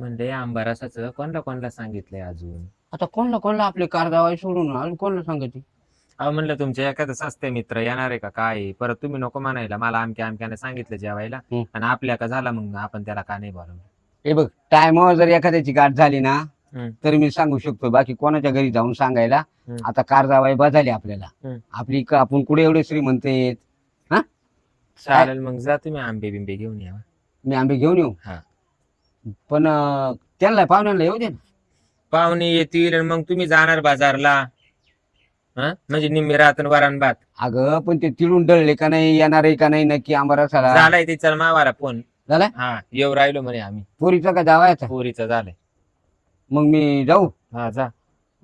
म्हणले आंबा रसाचं कोणला कोणला सांगितलंय अजून आता कोणला कोणला आपले कारगावाय सोडून अजून कोणला सांगते अहो म्हणलं तुमचे एखादं सस्ते मित्र येणार आहे का काय? परत तुम्ही नको म्हणायला मला आमक्या आमक्याने सांगितलं जेवायला हम्म. आणि आपल्या का झाला मग आपण त्याला का नाही बोलवलं हे बघ टायमावर जर एखाद्याची गाठ झाली ना हम्म. तर मी सांगू शकतो बाकी कोणाच्या घरी जाऊन सांगायला हम्म. आता कारजावाई बदलली आपल्याला हम्म. आपली क- आपण कुठे एवढे श्रीमंत आहेत चालेल मग जा तुम्ही आंबे बिंबे घेऊन या मी आंबे घेऊन येऊ हा. पण अं, त्यांना पाहुण्यांना येऊ दे ना. पाहुणे येतील आणि मग तुम्ही जाणार बाजारला. हा? म्हणजे निम्मे रातन वरण भात. अगं पण ते तिळून डळले का नाही येणार आहे का नाही नक्की आंबा रसाला झालाय ते चल मावारा फोन. झालाय? हा येऊ राहिलो म्हणे आम्ही. पोरीचा का जावायचा पोरीचं झालंय. मग मी जाऊ? हा जा.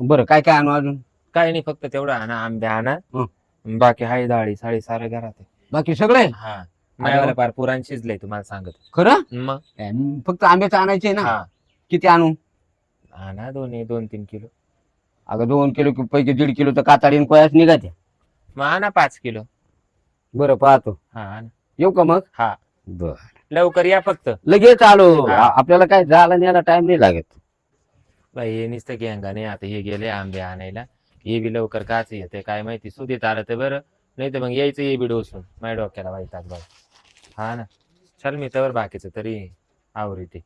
बरं काय काय आणू अजून? काय नाही फक्त तेवढं आणा आंबे आणा. हं. बाकी हाय डाळी साडी सारे घरात आहे. बाकी सगळे हा. माझ्यावाला पार पुराण शिजलंय तुम्हाला सांगत. खरं? मग? अं, फक्त आंब्याचं आणायचे ना. हा. किती आणू? आणा दोन दोन तीन किलो. अगं दोन किलो कि- पैकी दीड किलो तर काताडीन कोयास निघात्या. मग आणा पाच किलो. बरं पाहतो. हा आणा. येऊ का मग? हा. बर. लवकर या फक्त. लगेच आलो. हा. आ- आपल्याला काय जायला न्यायला टाइम नाही लागत. बाई हे नुसतं नाही. आता हे गेले आंबे आणायला. हे बी लवकर काच येते. काय माहिती सुधीत आलं तर बरं. नाही तर मग यायचं हे बी डोसून माझ्या डोक्याला वाईटाक बघ हा ना. चल मी तर बाकीचं तरी आवरीते.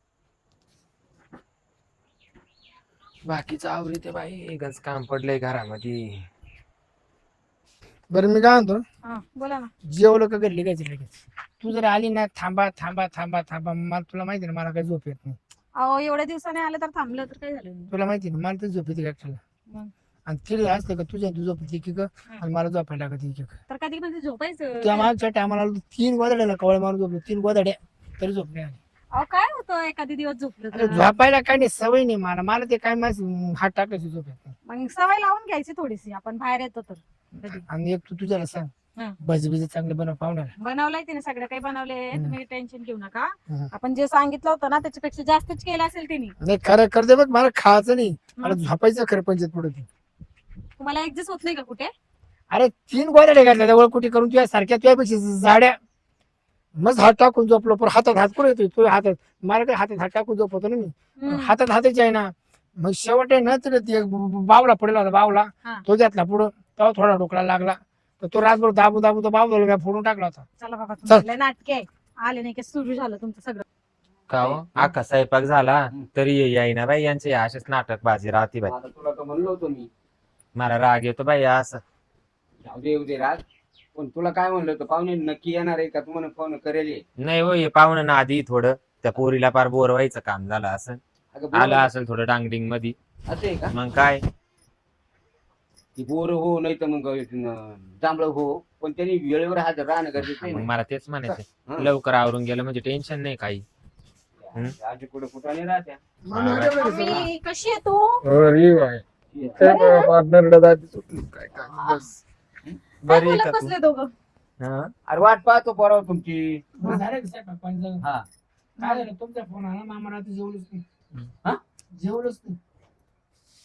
बाकीचं आवरीते बाई. गंज काम पडलंय घरामध्ये. बरं मी काय म्हणतो? हा बोला ना. जेवलं का घरी लगेच लगेच? तू जर आली ना थांबा थांबा थांबा थांबा. मला तुला माहिती ना मला काही झोप येत नाही. अहो एवढ्या दिवसाने आलं तर थांबलं तर काय झालं तुला माहिती ना मला तर झोप येते एकट्याला? मग? आणि तिथे असते का तुझ्या तू झोप येते की ग आणि मला झोपायला लागत एक एक तर कधी झोपायचं. त्या मागच्या टायमाला तीन गोदड्याला कवळ मारून झोपलो तीन गोदड्या तरी झोप नाही आली अहो काय होतं एखादी दिवस झोपलं अरे तर? झोपायला काय नाही सवय नाही मला. मला ते काय माझं हात टाकायची झोप येत नाही मग सवय लावून घ्यायची थोडीशी आपण बाहेर येतो तर. कधी. आणि एक तू तुझ्याला सांग हं. चांगले बनव पाहुणार बनवलंय तिने सगळं काही बनवले हम्म. तुम्ही टेन्शन घेऊ नका. हम्म. आपण जे सांगितलं होतं ना त्याच्यापेक्षा जास्तच केलं असेल तिने. नाही खरं करते बघ मला खायचं नाही. मला झोपायचं खरं पंचायत पुढे तुम्हाला ऍडजस्ट होत नाही का कुठे? अरे तीन गोदड्या घातल्या जवळ कुठे करून तुझ्या सारख्या तुझ्यापेक्षा जाड्या मग हात टाकून झोपलो पण हातात हात कुठे येतोय? तुझ्या हातात. मला काय हातात हात टाकून झोपतो ना मी. हातात हाताचे आहे ना. मग शेवट आहे ना तर ते बावला पडला होता बावला. हा. तो त्यातला पुढं. तेव्हा थोडा डोकला लागला. तर तो रातभर दाबू दाबू तो बावला फोडून टाकला होता. चला बाबा चल. तुमचे लय नाटके आहे. आले नाही की सुरू झालं तुमचं सगळं. का हो? आका स्वयंपाक झाला? तरी येईना बाई यांचे असेच नाटक बाजी राहते बाई. आता तुला तर म्हणलो होतो मी. मला राग येतो बाई असं. जाऊ दे येऊ दे राज पण तुला काय म्हणलं होतं पाहुणे नक्की येणार आहे का? तुम्हाला फोन करेल? नाही हो हे पाहुणं ना आधी थोडं. त्या पोरीला पार बोर व्हायचं काम झालं असं. अगं आलं असेल थोडं डांगडिंगमध्ये असं आहे का? मग काय? ती बोर हो नाही तर मग जांभळ हो. पण त्यांनी वेळेवर हजर राहणं गरजेचं आहे मग ना. मला तेच म्हणायचं हं. लवकर आवरून गेलं म्हणजे टेन्शन नाही काही? आजी कुठं कुठं नाही राहत्या? म्हणून. मम्मी कशी आहे तू? काय काय बस. काय बरी आहे बोलत का तू? बसले दोघं? हं? अरे वाट पाहतो परवा तुमची. झालं का स्वयंपाक पाणी झालं? हा. काय झालं? तुमचा फोन आला मामा रात्री जेवलोच नाही. हा? जेवलोच नाही.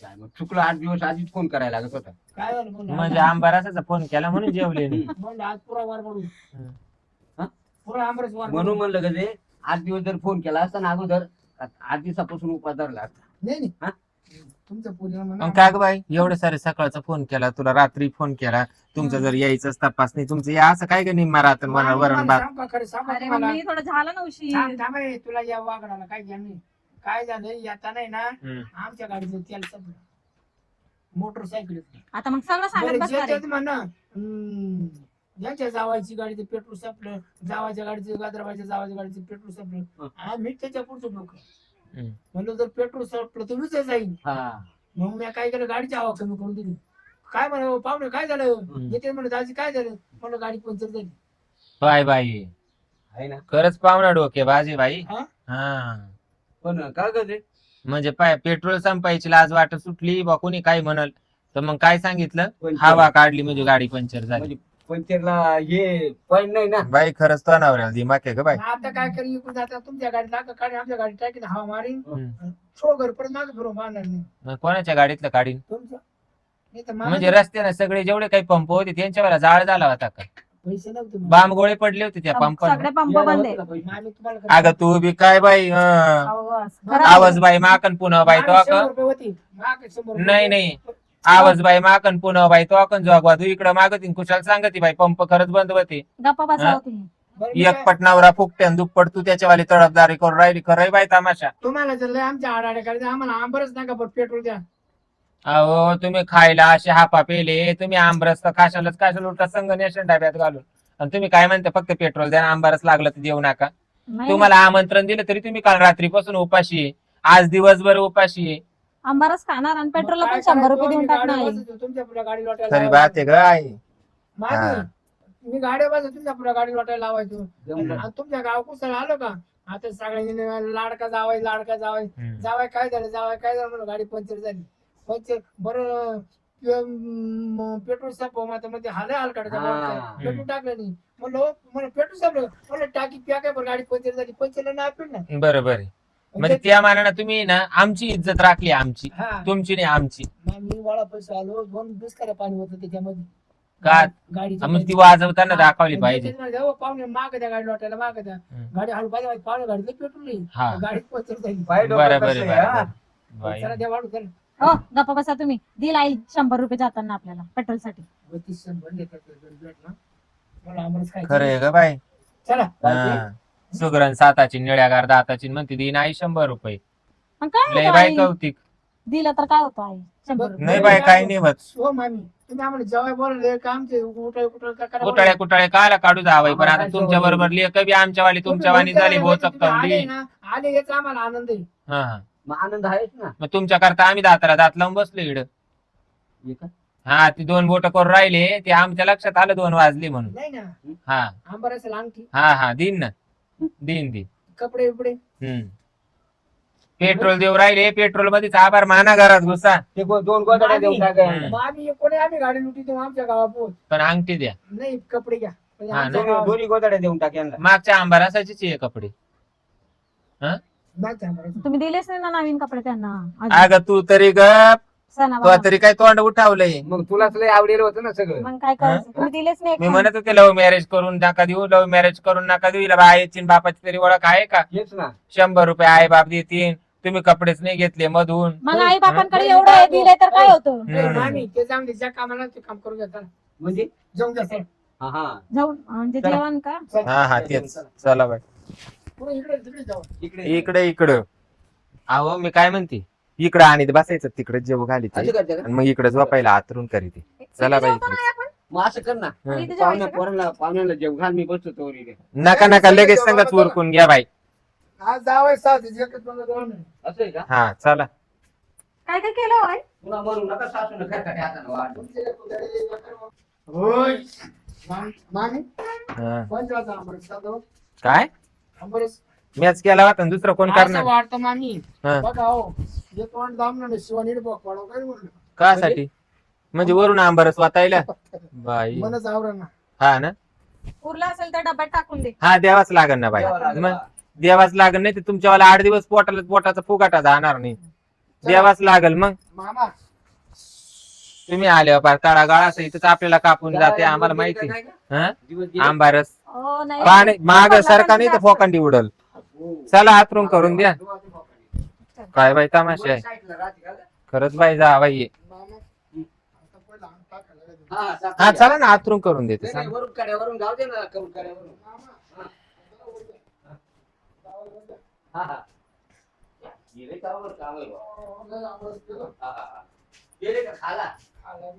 काय मग चुकलं आठ दिवस आधीच फोन करायला लागत होता. काय झालं बोल म्हणजे आंबाराचा फोन केला म्हणून जेवले नाही. बोल आज पुरा वार पडू हं. हा? पुरा आमरस वार म्हणून पडू. म्हणलं का ते आठ दिवस जर फोन केला असता ना अगोदर आठ दिवसापासून उपास धरला असता. नाही. हा? म्हणा. मग काय ग बाई? एवढं सारे सकाळचा फोन केला तुला रात्री फोन केला. तुमचं जर यायचंच तपास नाही तुमचं या असं काय ग निम्मा रात्र वरण वरण भात सांग का खरं, सांग का अरे तुम्हाला? मम्मी थोडं झालं ना उशीर. थांब, थांब रे, तुला या वागडाला काय ज्ञान नाही काय झालं येता नाही ना. आमच्या गाडीचं तेल संपलं. मोटरसायकल आता मग सगळं सांगत बरं, बसणार आहे. ज्याच्यात म्हणा. ज्याच्या जावायची गाडीचं पेट्रोल संपलं जावाच्या गाडीचं गादरबाच्या जावाच्या गाडीचं पेट्रोल संपलं. आम्ही त्याच्या पुढचं डोकं. हं. म्हणलं जर पेट्रोल संपलं तर विचार जाईल. हा. मग मी काय केलं गाडीची हवा कमी करून दिली. काय म्हणा पाहुणे काय झालं? येते म्हणलं दाजी काय झालं? म्हणलं गाडी पंक्चर झाली. बाय बाई. आहे ना. खरंच पाहुणा डोके बाजी बाई. हा? हा. पण का ग ते? म्हणजे पाय पेट्रोल संपायची लाज वाटत सुटली बा कोणी काय म्हणल? तर मग काय सांगितलं. हवा काढली म्हणजे गाडी पंक्चर झाली. म्हणजे पंचरला हे पॉईंट नाही ना बाई खरंच तो नवऱ्याला दिमाग आहे ग बाई आता काय करी इकडून जाता तुमच्या गाडी टाका काढी आमच्या गाडी टाकीन हवा मारीन. छो घर परत मागे फिरून मारणार नाही मग कोणाच्या गाडीतलं काढीन तुमचं नाही तर म्हणजे रस्त्याने सगळे जेवढे काही पंप होते त्यांच्यावर जाळ झाला होता का पैसे नव्हते मग. बांब गोळे पडले होते त्या पंप सगळे पंप बंद आहे मामी तुम्हाला अगं तू बी काय बाई. आवाज. आवाज खरं आहे. आवाज बाई माकन पुन्हा बाई तो मामी अकं शंभर रुपये होती. माग शंभर रुपये. नाही नाही आवाज बाई माकन पुन्हा बाई तो अकन जोगवा तू इकडं मागती कुशाल सांगती बाई पंप खरंच बंद होते. गप्पा हा? बसावं तुम्ही एक पटनावरा फुकट्यान दुप्पट तू त्याच्यावाली तडफदारी करून राहिली खरंय बाई तमाशा. तुम्हाला जर लय आमच्या आडाड्या करायचं आम्हाला आंबरच नका पण पेट्रोल द्या. अहो तुम्ही खायला असे हापा पेले तुम्ही आंबरस तर खाशालच खाशाल उलटा संघ नेशन डाब्यात घालून. आणि तुम्ही काय म्हणता फक्त पेट्रोल द्या आंबारस लागलं तर देऊ नका. नाही. तुम्हाला आमंत्रण दिलं तरी तुम्ही काल रात्रीपासून उपाशी आहे. आज दिवसभर उपाशी आहे. आंबारच खाणार आणि पेट्रोलला मग पण शंभर? रुपये देऊन मी टाकणार आहे. बसतो, तुमच्यापुढे गाडी लोटायला खरी बात आहे ग आई. मामी. मी गाडी बसतो तुमच्यापुढे गाडी लोटायला लावायचो. आणि तुमच्या गाव कुसळ आलो का? आता सगळ्यांनी लाडका जावाय लाडका जावाय. जावाय काय झालं? जावाय काय झालं म्हणून गाडी पंक्चर झाली. पंक्चर बरं पेट्रोल संपव मात्रमध्ये हाल हाल काढता हा. पेट्रोल टाकलं नाही. म्हणलं हो, म्हणलं पेट्रोल संपलं. म्हणलं टाकी प्या काय बरं गाडी पंक्चर झाली. पंक्चरला नाही आपण ना बरोबर आहे म्हणजे त्या मानानं तुम्ही ना आमची इज्जत राखली आमची. हा. तुमची नाही आमची. मग मी वाळा पैसे आलो दोन पाणी होतं त्याच्यामध्ये. का? गाडीच्या मग ती वाजवताना दाखवली आणि पाहिजे. त्याच्यात म्हणलं, हो, पाहुणे माग द्या गाडी लोटायला माग द्या. हम्म. गाडी हळू पाहिजे पाहुणे गाडीला पेट्रोल नाही हा. गाडी पंक्चर झाली बाई डोकं बरोबर कसं आहे आहे, हा? बरोबर बाई. चला द्या वाढू चला हो गप्पा बसा तुम्ही. दिल आई शंभर रुपये जाताना आपल्याला पेट्रोलसाठी बत्तीस शंभर देतात ते दोन प्लेट ना. मला आम्हालाच खायचं. खरं आहे. ग बाई. चला. हा. सुगरण साताची निळ्यागार दाताची म्हणते दिन आई शंभर रुपये. मग काय लय होतं आई? कौतिक. दिलं तर काय होतं आई? शंभर रुपये. नाही बाई काही नाही होत. हो मामी. तुम्ही आम्हाला जेवाय बोलले का करा कुटाळ्या कुटाळ्या कायला काढू जावं पण आता तुमच्या बरोबर लेख बी आमच्या वाली तुमच्या वाणी झाली तुम्ही आले ना आले याचा आम्हाला आनंद आहे. हा. मग आनंद आहेच ना. मग तुमच्या करता आम्ही दाताला दात लावून बसलो इकडं. हे का? हा ती दोन बोट करून राहिले ते आमच्या लक्षात आलं दोन वाजली म्हणून. नाही ना. हा. अंगठी. हा हा दिन ना. दिन दिन कपडे बिपडे? हम्म. पेट्रोल देऊ राहिले पेट्रोल मध्येच आभार माना घरात घुसा. ते गो- दोन गोदड्या देऊन मामी. टाका. हम्म. मग आम्ही कोणी आम्ही गाडी लुटी आमच्या गावात पण अंगठी द्या. नाही कपडे घ्या. म्हणजे हा, आमच्या दोन्ही गावात- दोन्ही गोदड्या देऊन टाक यांना. मागच्या आंबार असायचीच आहे कपडे मागच्या. तुम्ही दिलेच नाही ना नवीन कपडे त्यांना? अजून. अगं तू तरी गप. तो सणावाराला. तरी काय तोंड उठावलंय. मग तुलाच लय आवडेल होतं ना सगळं. मग काय करायचं? तुम्ही दिलेच नाही मी म्हणत होते लव्ह मॅरेज करून नका देऊ लव्ह मॅरेज करून नका देऊ. हिला आईची आणि बापाची तरी ओळख आहे का? हेच ना. शंभर रुपये आई बाप देतील. तुम्ही कपडेच नाही घेतले मधून. मग आई बापांकडे एवढं आहे, दिलंय तर काय होतं? हम्म. ते जाऊन कामाला ते काम करून घ्या म्हणजे जाऊन द्या सर. हा हा. जाऊन म्हणजे चला. जेवण का? हा हा तेच. चला. बाय पुढे इकडे तिकडे जाऊ. इकडे. इकडे इकडं. अहो मी काय म्हणते? इकडं आणि बसायचं तिकडे जेव घाली असं करते का? आणि मग इकडे झोपायला आतरून करीते चला बाई? मग असं कर ना हं. इथे पाहुण्या जेवायचं का? पोरांना पाहुण्याला जेव घाल मी बसतो तो. नका नका लगेच संगच उरकून घ्या बाई आज जावाय. असं आहे का हा चला काय काय केलं पुन्हा नका हातानं वाढ. होय मामी हा. काय मॅच केला होता आणि दुसरं कोण असं करणार वाटतं मामी हा. बघा हो एक पडव काय म्हणलं कासाठी म्हणजे वरून आंबरस वातायला? बाई. मनच आवरण हा ना? उरला असेल तर डब्यात टाकून दे. हा द्यावाच लागन ना बाई. लागेल. मग द्यावाच लागन नाही तर तुमच्यावाला आठ दिवस पोटाला पोटाचा फुगाटा जाणार नाही. द्यावाच लागल मग. मामा. तुम्ही आल्यावर पार तळा गाळा इथंच आपल्याला कापून जाते आम्हाला माहिती. का का? हा? आंबारस. हो नाही. पाणी माग नाही तर. फोकांडी उडल. हो. चला हातरून करून द्या. काय बाई तमाशा आहे खरंच बाई जा बाई हा, चला ना आतरून करून देते सांग. वरून कड्यावरून दे ना करून कड्यावरून हा हा गेले का वर हा, हा, हा. गेले का खाला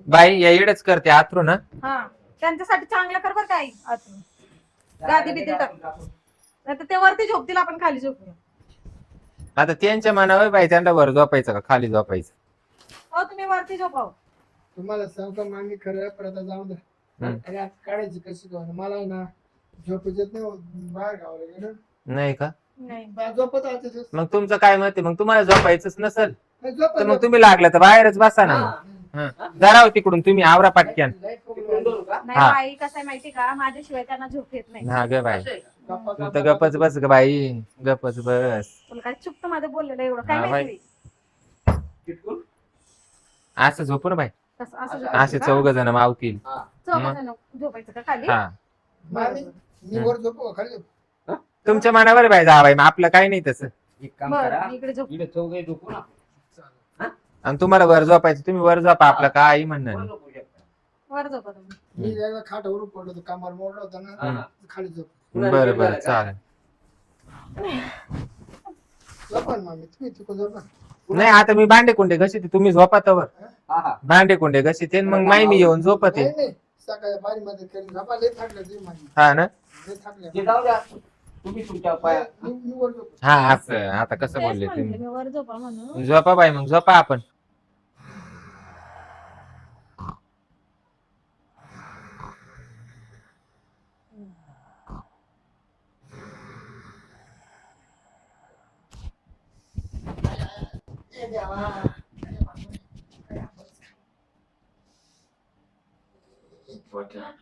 बाई या इडच करते हातरून हा हा त्यांच्यासाठी चांगलं कर बरं काय आतून. गादी बिदी टाक. नाही तर ते वरती झोपतील आपण खाली झोपूया आता त्यांच्या मनावर बाई त्यांना वर झोपायचं का? खाली झोपायचं. हो तुम्ही वरती झोपाव. तुम्हाला सांगतो मामी खरं पण आता जाऊन द्या हम्म. आणि आज काढायची कशी मला आहे ना झोप येत नाही बाहेर गावाला गेलं नाही का? नाही. बा- झोपत राहते दिवस. मग तुमचं काय मत आहे? मग तुम्हाला झोपायचंच नसेल. नाही, झोपत तर मग तुम्ही लागलं तर बाहेरच बसा ना. हं. जरा हो तिकडून तुम्ही आवरा पाटक्यान? नाही हा. बाई कसं आहे माहिती का? माझ्याशिवाय त्यांना झोप येत नाही. हा ग बाई असं आहे का? गप्पा- तू गप्पा- तर गपच बस ग बाई गपच बस. तुला काय चुकतं माझं बोललेलं एवढं काय हा, माहिती? तिकडून? असं झोपून बाई. असं असं- झोपायचं असे का? चौघ जण मावतील. चौघं जण झोपायचं का खाली? हा. मामी मी वर झोपू का? खाली झोपू? तुमच्या मनावर आहे बाई जावाई मग आपलं काही नाही तसं. एक काम करा. बरं मी इकडे झोप इकडे चौघे झोपू ना. आणि तुम्हाला वर झोपायचं तुम्ही वर झोपा आपलं काही म्हणणं नाही. झोपू शकता. वर झोपा तुम्ही. मी एकदा खाटावरून पडलो होतो कामावर मोडला होता ना. खाली झोप बरं बरं चालेल. मामी तुम्ही तिकडे नाही आता मी भांडे कुंडे घशी तुम्ही झोपा तवर. हा हा. भांडे कुंडे घशी ते मग माई मी येऊन झोपते. नाही नाही. सकाळी बारी मध्ये करून झोपा लय थाकलं तुम्ही मामी हा ना? लय थाकलं ते जाऊ द्या. तुम्ही तुमच्या पाया मी मी वर झोपतो. हा असं आता कसं बोलले तुम्ही? मी वर झोपा म्हणून. झोपा बाई मग झोपा आपण. দেওয়া important.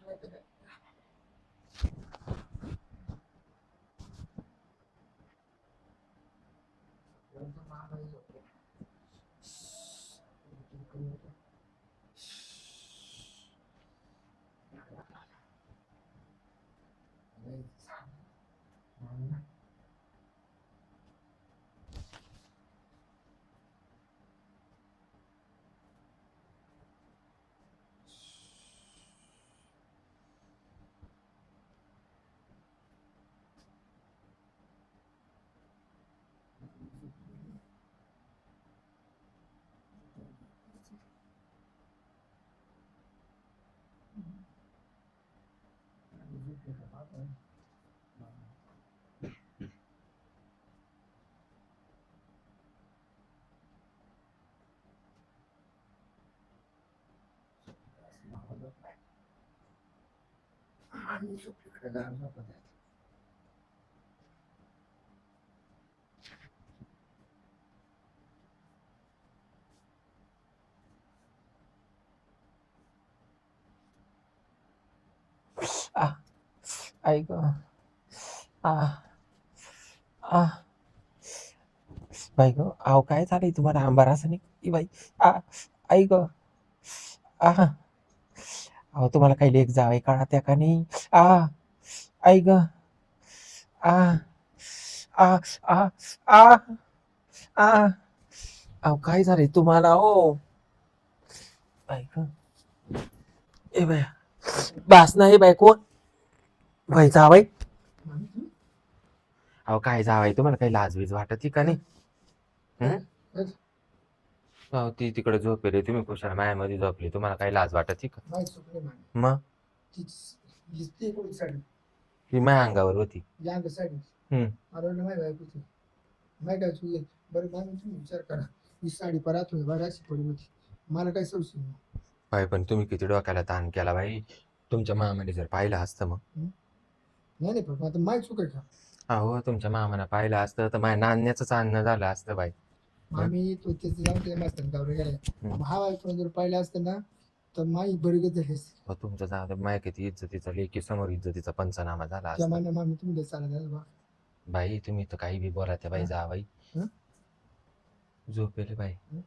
मामी झोपली इकडे गार झोपत आहे. आई ग आ आ बाई ग आव काय झालंय तुम्हाला आंबार असं नाही बाई आ आई ग आ अहो तुम्हाला काही लेख जावे काढा त्या का नाही आ आई ग आ आ आ आ आ अहो काय झालंय तुम्हाला ओ बाई ग ए बाय बास हे बाय कोण बाई जावाई? अहो काय जावाई तुम्हाला काही लाजवीज वाटत का नाही? हं? अहो ती तिकडे झोपेली तुम्ही कुशाल मायामध्ये झोपली तुम्हाला काही लाज वाटत का? मग ती साडी. ती माया अंगावर होती. साडी. हम्म. मला वाटलं बायको ती. बरं मामी तुम्ही विचार करा. ही साडी परत होती बरं अशी पडी होती. मला काय नाही. बाई पण तुम्ही किती डोक्याला ताण केला बाई. तुमच्या मामाने जर पाहिलं असतं मग. नाही नाही पण आता माही चुक आहे का अहो तुमच्या मामाने पाहिलं असतं तर माझ्या नाण्याचंच अन्न झालं असतं बाई मामी तो त्याचं जाऊन ते मस्त गावरे हम्म. हा जर पाहिलं असतं ना तर माई बरी झाली असती. अहो, तुमचं जाऊ दे, माय किती इज्जतीचा लेखी समोर इज्जतीचा पंचनामा झाला त्या असता मान्य मामी तुम्ही चालत आहे बा बाई तुम्ही तर काही बी बोला त्या बाई? जा बाई हं? झोपेले बाई हं?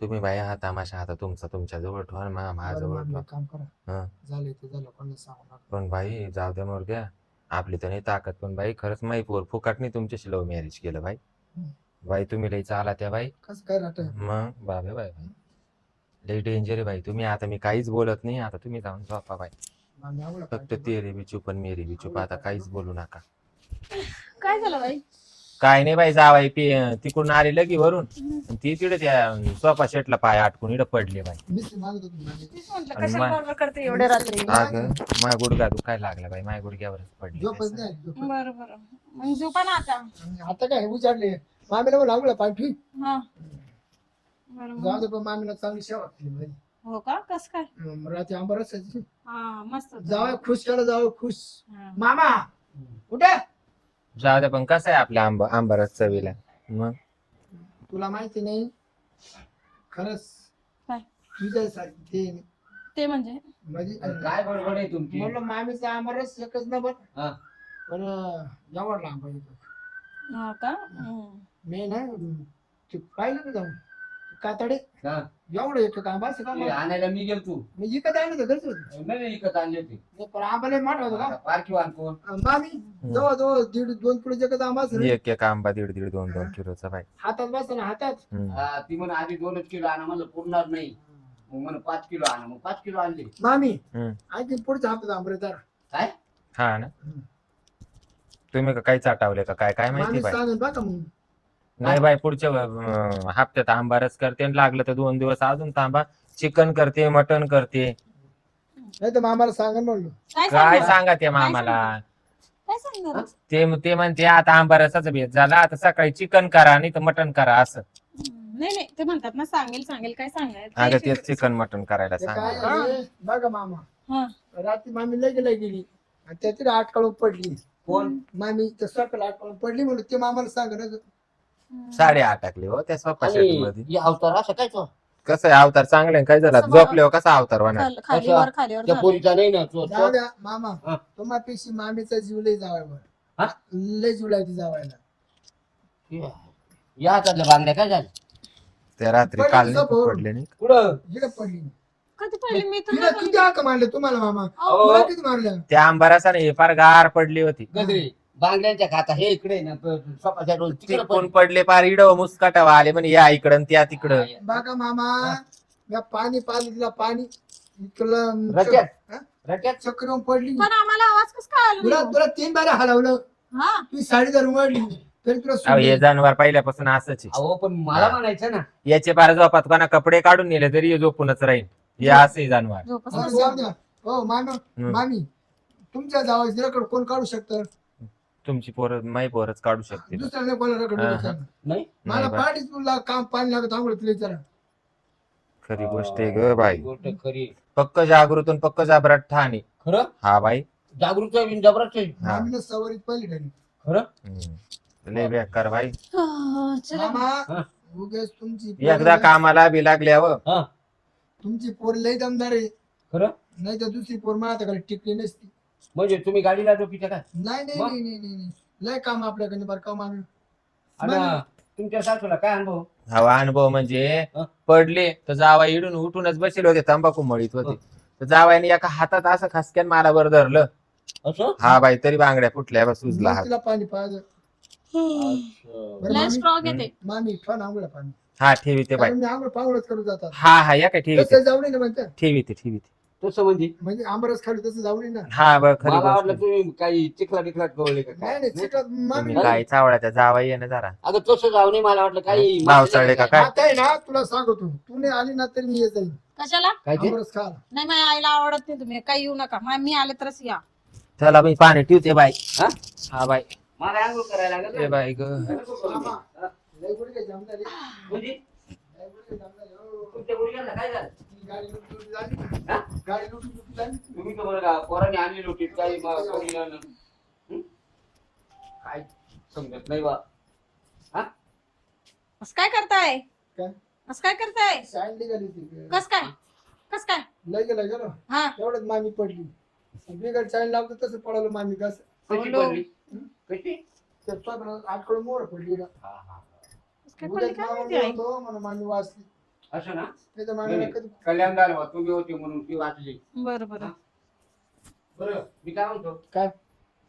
तुम्ही बाई हा तमाशा आता तुमचा तुमच्या जवळ ठेवा आणि मा बरं माझ्याजवळ मामी ठेवा एक काम करा हं. झालं ते झालं कोणाला सांगू नका पण बाई जाऊ द्या मोर द्या आपली तर नाही ताकद पण बाई खरंच माई पोर फुकाट नाही तुमच्याशी लव्ह मॅरेज केलं बाई. हं. बाई तुम्ही लई चाला त्या बाई. कसं काय राहत मग बाबे बाई बाई. लई डेंजर आहे बाई तुम्ही. आता मी काहीच बोलत नाही. आता तुम्ही जाऊन झोपा बाई. फक्त तेरे बी चूप आणि मेरी बी चूप आता काहीच बोलू नका. काय झालं बाई? काय नाही बाई जावाई पी तिकडून आली लगी वरून आणि ती तिकडे त्या सोफा सेटला पाय अटकून इकडे पडली बाई. मीच मागत होतो मामी तेच म्हटलं आणि कशाला मा- बरोबर करते एवढ्या रात्री? अगं माझ्या गुडघा दुखायला लागला बाई माझ्या गुडघ्यावरच पडली. झोपच नाही झोपच. बरं बरं. मग झोपा ना आता. काय उजाडले. मामीला पण लागला पाठी हा. बरं जाऊ मग. दे पण मामीला चांगली सेवा केली माझी. हो का? कस काय? अं, रात्री आंबा हा मस्त होतं. जाऊ खुश केलं जाऊ खुश. हा. मामा कुठे? जाऊ द्या पण कसं आहे आपल्या आंबा आंबारस चवीला? मग? तुला माहिती नाही? खरंच. काय? ते ते म्हणजे? म्हणजे काय बडबड आहे तुमची? म्हणलं मामीचा आंबारस एकच नंबर हा. पण एवढला आंबा येतो हा का? हम्म. मी ना ते पाहिलं ना जाऊन? कातडे? हा. एवढं येतो का आंबा असं का ते आणायला मी गेलतो मी इकडे आणलं होतं घरचं होतं. नाही इकत आणले होते. पण आंबाला मोठा होतो का? पारखी कोण मामी जवळ जवळ दीड दोन किलो जगत आंबा असेल. ना. एक एक आंबा दीड दीड दोन दोन किलोचा बाई. हातात बसताना हातात. हम्म. हा, ती म्हणे आधी दोनच किलो आणा म्हणलं पुरणार नाही. मग म्हणे पाच किलो आणा. मग पाच किलो आणले. मामी हम्म. आणखी पुढच्या हप्त्यात आंबरे तर. काय? हा ना. तुम्ही का काही चाटावले का? काय काय माहिती मामी बाई? सांगेल बघा मग. नाही बाई पुढच्या अं, हप्त्यात आंबारस करते आणि लागलं तर दोन दिवस अजून थांबा. चिकन करते मटन करते. नाही तर मामाला सांगेल म्हणलो. काय काय सांगणार? सांगा ते मामाला? काय सांगणार? ते ते म्हणते आता आंबारसाचा भेद झाला आता सकाळी चिकन करा नाही तर मटन करा असं. हम्म, नाही नाही ते म्हणतात ना सांगेल सांगेल काय सांगायचं अगं तेच चिकन मटन करायला ते काय सांगा बघा मामा. हा. रात्री मामी लगेला गेली. आणि त्याची आठ काढून पडली. कोण मामी त्या स्वतःला आठ पडली म्हणून ते मामाला सांग ना साडे आठ टाकली हो त्या सोफा आणि मध्ये हे अवतार असं काय तो? कसं आहे अवतार चांगले काय झाला? कसं बघा? झोपल्यावर कसा अवतार होणार? खाल- खालीवर खालीवर त्या झालंय. पोरीचा नाही ना तो- जाऊ द्या मामा. हा. तुम्हापेक्षा मामीचा जीव लय हा? जावायवर लय जीव लागते जावायला. या हातातल्या बांगड्या काय झाल्या? त्या रात्री पडली काल नाही. पडले नाही? कुठं? पडली. कधी मी तिला तर किती हाक मारले तुम्हाला मामा? अहो, किती मारल्या त्या आंबारासा नाही फार गार पडली होती. गजरे. बांगड्यांच्या खाता हे इकडे ना स्वतःच्या डोल तिकडे कोण पडले पार इड मुस्काटावा आले म्हणे या इकडं आणि त्या तिकडं. बघा मामा या पाणी पाणी तिला पाणी इकडं रट्यात. हा? रट्यात? येऊन पडली. पण आम्हाला आवाज कस काय आला तुला? तुला तीन बारा हलवलं. हा. ती साडी धरून वाढली तरी तुला अहो, हे. जनावर पहिल्यापासून असंच आहे. अहो पण मला म्हणायचं ना. याचे पार झोपात कोणा कपडे काढून नेले तरी हे झोपूनच राहील हे असं जनावर. झोपच हो. जाऊ द्या. हो मामा हम्म. मामी तुमच्या जावाच तिच्याकडे कोण काढू शकतं? तुमची पोरं माई पोरच काढू शकते हा, हा. नाही? मला नाही बाई, पाठीच तुला काम पाणी लागत आंघोळ तुला विचारा खरी गोष्ट आहे ग बाई. गोष्ट खरी पक्क जागृतून पक्क जाबराट ठाणे. खरं? हा बाई. जागृत आहे, जबरदस्त आहे. हा. मामीनं सवारीत पहिली खरं? हम्म. लय बेकार बाई. हा, चला. मामा. उगेच तुमची एकदा कामाला बी लागल्यावर. हा. तुमची पोर लय दमदार आहे. खरं? नाही तर दुसरी पोर माझ्या खाली टिकली नसती. म्हणजे तुम्ही गाडीला डोकीच्या काय? नाही नाही मग? नाही नाही नाही नाही. लय काम आपल्याकडे बरं का आणि मग? तुमच्या सासूला काय अनुभव? हवा अनुभव म्हणजे हा. पडले तर जावा इडून उठूनच बसले होते तंबाखू मळीत होते. तर जावायने एका हातात असं खासक्यान मला बर धरलं. असं? हा बाई तरी बांगड्या फुटल्या बा सुजला मग हात. तिला पाणी पाहिजे असं. लय मामी? ठेवा ना पाणी. हा ठेवी ते बाई. कारण मी आंघोळ पांघोळच करू जातात. हा हा या काय ठेवी तसं जाऊ नये ना ठेवी ते ठेवी ते. तसं म्हणजे म्हणजे आंबरस खाली तसं जाऊ नये ना हा खरी मला वाटलं. तुम्ही काही चिखला टिखला गवले का नाही काय नाही चिकट मामी तुम्ही काय चावळ्याच्या जावा ये ना जरा अगं तसं जाऊ नये मला वाटलं काही पावसाळे का काय आता आहे ना तुला सांगतो तू नाही आली ना तरी मी येत जाईल कशाला काय ते आंबरस खा नाही माझ्या आईला आवडत नाही तुम्ही काही येऊ नका मा- मी आले तरच या चला मी पाणी ठेवते बाई हा? हा बाई मला आंघोळ करायला लागेल ए ना. बाई ग? लय गुडघे. म्हणजे लय गुडघे. हो. तुमच्या काय झालं गाडी झाली हा? तुम्ही तर पोराने आणली होती काही म- कोणी आणलं. हं? काय? समजत नाही बा. असं काय करताय? काय? असं काय करताय? शाळेत निघाली ती कस काय? कस काय? लय गेला गेलो हा. एवढ्यात मामी पडली. बिगड चाईन लावतो तसं पडालो मामी कसं कशी. पडली? आठकडे मोर पडली ना. काय पडली? उद्याच काय मामा माहिती आई होतो म्हणून मामी वाचली. असं ना? त्याच्या मामीला नाही. कधी कल्याण झालं बा तुम्ही होते म्हणून ती वाचली. बरं बरं. बरं मी काय म्हणतो? काय?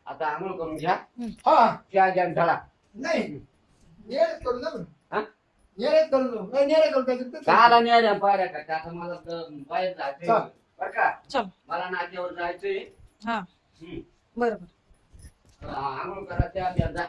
आता आंघोळ करून घ्या. हा. चहा घ्या आणि ढळा नाही. नेरेच करू ना हा? नेरेच करू नको. नाही, नेरे करू काय काला नाही आल्या पाऱ्या का आता मला तर बाहेर जायचंय. चल. बरं का? चल. मला नाट्यावर जायचंय. हा. हं. बरं बरं. आंघोळ करा जा.